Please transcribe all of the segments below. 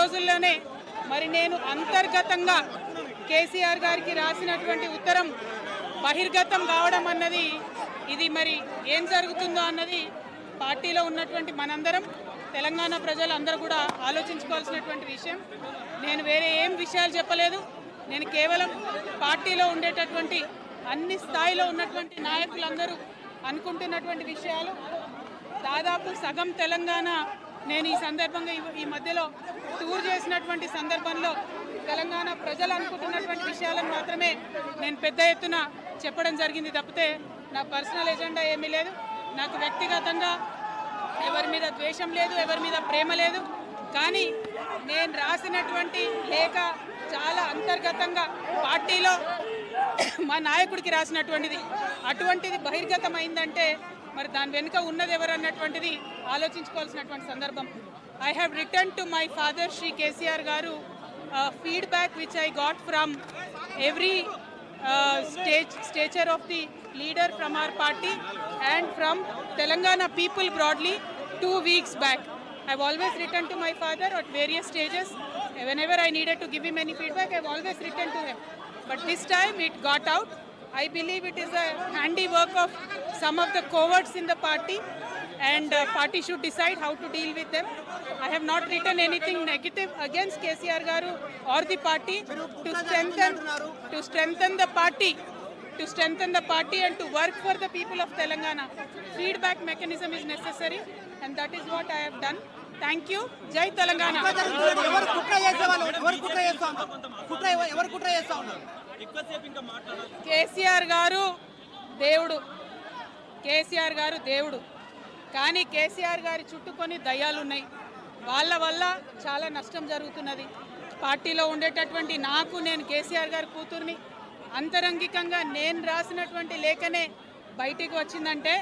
రోజుల్లోనే మరి నేను అంతర్గతంగా కేసీఆర్ గారికి రాసినటువంటి ఉత్తరం బహిర్గతం కావడం అన్నది ఇది మరి ఏం జరుగుతుందో అన్నది పార్టీలో ఉన్నటువంటి మనందరం తెలంగాణ ప్రజలందరూ కూడా ఆలోచించుకోవాల్సినటువంటి విషయం. నేను వేరే ఏం విషయాలు చెప్పలేదు. నేను కేవలం పార్టీలో ఉండేటటువంటి అన్ని స్థాయిలో ఉన్నటువంటి నాయకులందరూ అనుకుంటున్నటువంటి విషయాలు. దాదాపు సగం తెలంగాణ నేను ఈ సందర్భంగా ఈ- మధ్యలో టూర్ చేసినటువంటి సందర్భంలో తెలంగాణ ప్రజలు అనుకుంటున్నటువంటి విషయాలను మాత్రమే నేను పెద్ద ఎత్తున చెప్పడం జరిగింది తప్పితే నా పర్సనల్ ఎజెండా ఏమీ లేదు. నాకు వ్యక్తిగతంగా ఎవరి మీద ద్వేషం లేదు ఎవరి మీద ప్రేమ లేదు. కానీ నేను రాసినటువంటి లేఖ చాలా అంతర్గతంగా పార్టీలో మా నాయకుడికి రాసినటువంటిది. అటువంటిది బహిర్గతమైందంటే మరి దాని వెనుక ఉన్నది ఎవరన్నటువంటిది ఆలోచించుకోవాల్సినటువంటి సందర్భం. I have return to my father Shri KCR garu feedback which I got from every stage stature of the leader from our party and from Telangana people broadly two weeks back I always return to my father at various stages even ever I needed to give him any feedback I always return to him but this time it got out I believe it is a handiwork of some of the cowards in the party and uh, party should decide how to deal with them. I have not written anything negative against KCR Garu or the party to strengthen to strengthen the party to strengthen the party and to work for the people of Telangana. Feedback mechanism is necessary and that is what I have done. Thank you. Jai Telangana. KCR garu దేవుడు. కేసీఆర్ గారు దేవుడు. కానీ కేసీఆర్ గారి చుట్టుకొని దయ్యాలున్నాయి. దయ్యాలు ఉన్నాయి వాళ్ళ వల్ల చాలా నష్టం జరుగుతున్నది. పార్టీలో ఉండేటటువంటి నాకు నేను కేసీఆర్ గారి కూతుర్ని అంతరంగికంగా నేను రాసినటువంటి లేఖనే బయటికి వచ్చిందంటే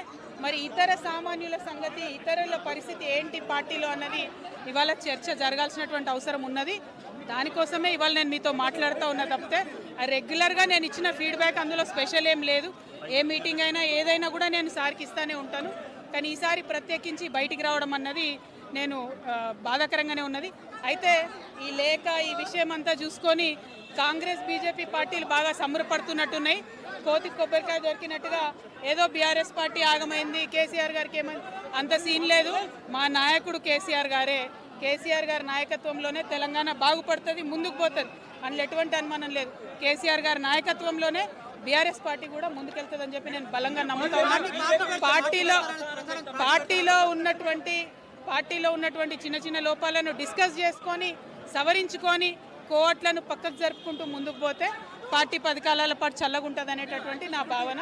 మరి ఇతర సామాన్యుల సంగతి ఇతరుల పరిస్థితి ఏంటి పార్టీలో అన్నది ఇవాళ చర్చ జరగాల్సినటువంటి అవసరం ఉన్నది. దానికోసమే ఇవాళ నేను మీతో మాట్లాడుతూ ఉన్నా తప్పితే రెగ్యులర్గా నేను ఇచ్చిన ఫీడ్బ్యాక్ అందులో స్పెషల్ ఏం లేదు. ఏ మీటింగ్ అయినా ఏదైనా కూడా నేను సార్కి ఇస్తానే ఉంటాను. కానీ ఈసారి ప్రత్యేకించి బయటికి రావడం అన్నది నేను బాధాకరంగానే ఉన్నది. అయితే ఈ లేఖ ఈ విషయం అంతా చూసుకొని కాంగ్రెస్ బీజేపీ పార్టీలు బాగా సంబరపడుతున్నట్టున్నాయి. కోతి కొబ్బరికాయ దొరికినట్టుగా ఏదో బీఆర్ఎస్ పార్టీ ఆగమైంది. కేసీఆర్ గారికి ఏమైంది అంత సీన్ లేదు. మా నాయకుడు కేసీఆర్ గారే. కేసీఆర్ గారి నాయకత్వంలోనే తెలంగాణ బాగుపడుతుంది ముందుకు పోతుంది. అందులో ఎటువంటి అనుమానం లేదు. కేసీఆర్ గారి నాయకత్వంలోనే బీఆర్ఎస్ పార్టీ కూడా ముందుకెళ్తుందని చెప్పి నేను బలంగా నమ్ముతా ఉన్నాను. పార్టీలో పార్టీలో ఉన్నటువంటి పార్టీలో ఉన్నటువంటి చిన్న చిన్న లోపాలను డిస్కస్ చేసుకొని సవరించుకొని కోవట్లను పక్కకు జరుపుకుంటూ ముందుకు పోతే పార్టీ పథకాల పాటు చల్లగుంటుంది అనేటటువంటి నా భావన.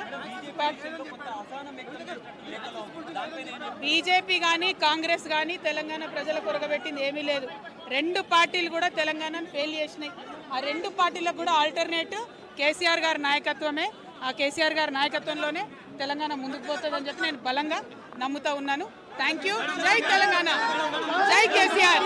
బీజేపీ కానీ కాంగ్రెస్ కానీ తెలంగాణ ప్రజల కొరగబెట్టింది ఏమీ లేదు. రెండు పార్టీలు కూడా తెలంగాణను ఫెయిల్ చేసినాయి. ఆ రెండు పార్టీలకు కూడా ఆల్టర్నేటివ్ కేసీఆర్ గారి నాయకత్వమే. ఆ కేసీఆర్ గారి నాయకత్వంలోనే తెలంగాణ ముందుకు పోతుందని చెప్పి నేను బలంగా నమ్ముతా ఉన్నాను. థ్యాంక్ యూ జై తెలంగాణ. జై కేసీఆర్.